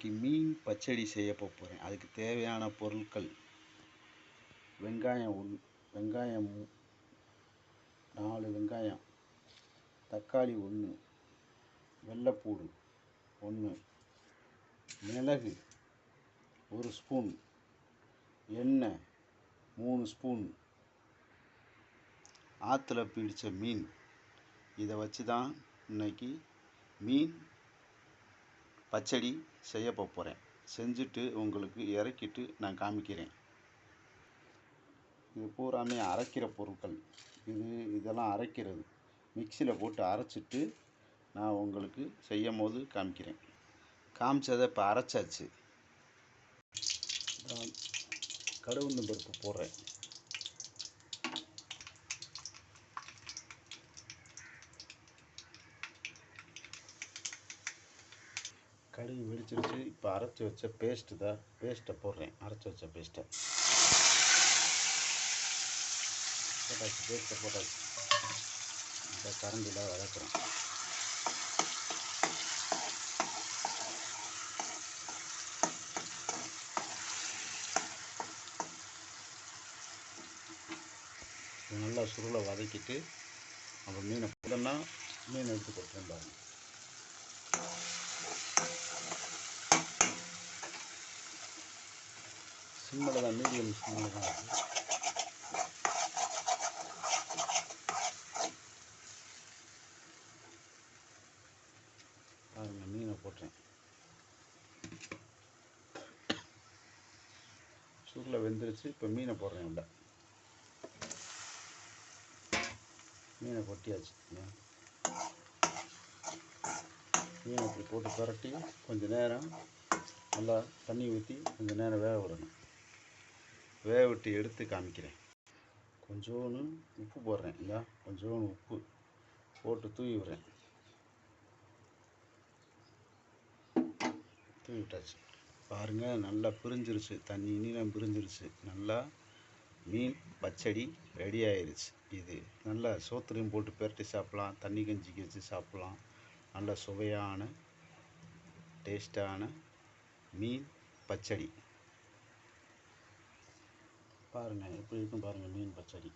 இன்றைக்கி மீன் பச்சடி செய்ய போகிறேன் அதுக்கு தேவையான பொருட்கள் வெங்காயம் ஒன்று வெங்காயம் மூ- நாலு வெங்காயம் தக்காளி ஒன்று வெள்ளைப்பூடு ஒன்று மிளகு ஒரு ஸ்பூன் எண்ணெய் மூணு ஸ்பூன் ஆற்றுல பிடித்த மீன். இதை வச்சு தான் இன்றைக்கி மீன் பச்சடி செய்ய போகிறேன் செஞ்சுட்டு உங்களுக்கு இறக்கிட்டு நான் காமிக்கிறேன். இது பூராமே அரைக்கிற பொருட்கள். இது இதெல்லாம் அரைக்கிறது. மிக்சியில் போட்டு அரைச்சிட்டு நான் உங்களுக்கு செய்யும் போது காமிக்கிறேன். காமிச்சதை இப்போ அரைச்சாச்சு. கடவுள் பருப்பு போடுறேன். கடுகு வெடிச்சிருச்சு. இப்போ அரைச்சி வச்ச பேஸ்ட்டு தான். பேஸ்ட்டை போடுறேன். அரைச்சி வச்ச பேஸ்ட்டை போட்டாச்சு. பேஸ்ட்டை போட்டாச்சு. இந்த கரண்டியில் வளர்க்குறோம். நல்லா சுருளை வதக்கிட்டு அப்புறம் மீனை போட்டோம்னா மீன் எடுத்து கொட்டுறேன் சிம்மில் தான் மீடியம் சிம்மில் தான். பாருங்க மீனை போட்டேன். சூரில் வெந்துருச்சு இப்போ மீனை போடுறேன் உள்ள மீனை கொட்டியாச்சு. மீனை இப்படி போட்டு புரட்டி கொஞ்சம் நேரம் நல்லா தண்ணி ஊற்றி கொஞ்சம் நேரம் வேக விடணும். வேக விட்டு எடுத்து காமிக்கிறேன். கொஞ்சோன்னு உப்பு போடுறேன். இல்லையா கொஞ்சோன்னு உப்பு போட்டு தூவி விடுறேன். தூவி விட்டாச்சு. பாருங்கள் நல்லா பிரிஞ்சிருச்சு. தண்ணி நீளம் பிரிஞ்சிருச்சு. நல்லா மீன் பச்சடி ரெடி ஆயிடுச்சு இது நல்லா சோத்துலையும் போட்டு பெரட்டி சாப்பிட்லாம். தண்ணி கஞ்சிக்கு வச்சு சாப்பிட்லாம். நல்ல சுவையான டேஸ்டான மீன் பச்சடி. பாருங்கள் எப்படி இருக்கும் பாருங்கள் மீன் பச்சடி.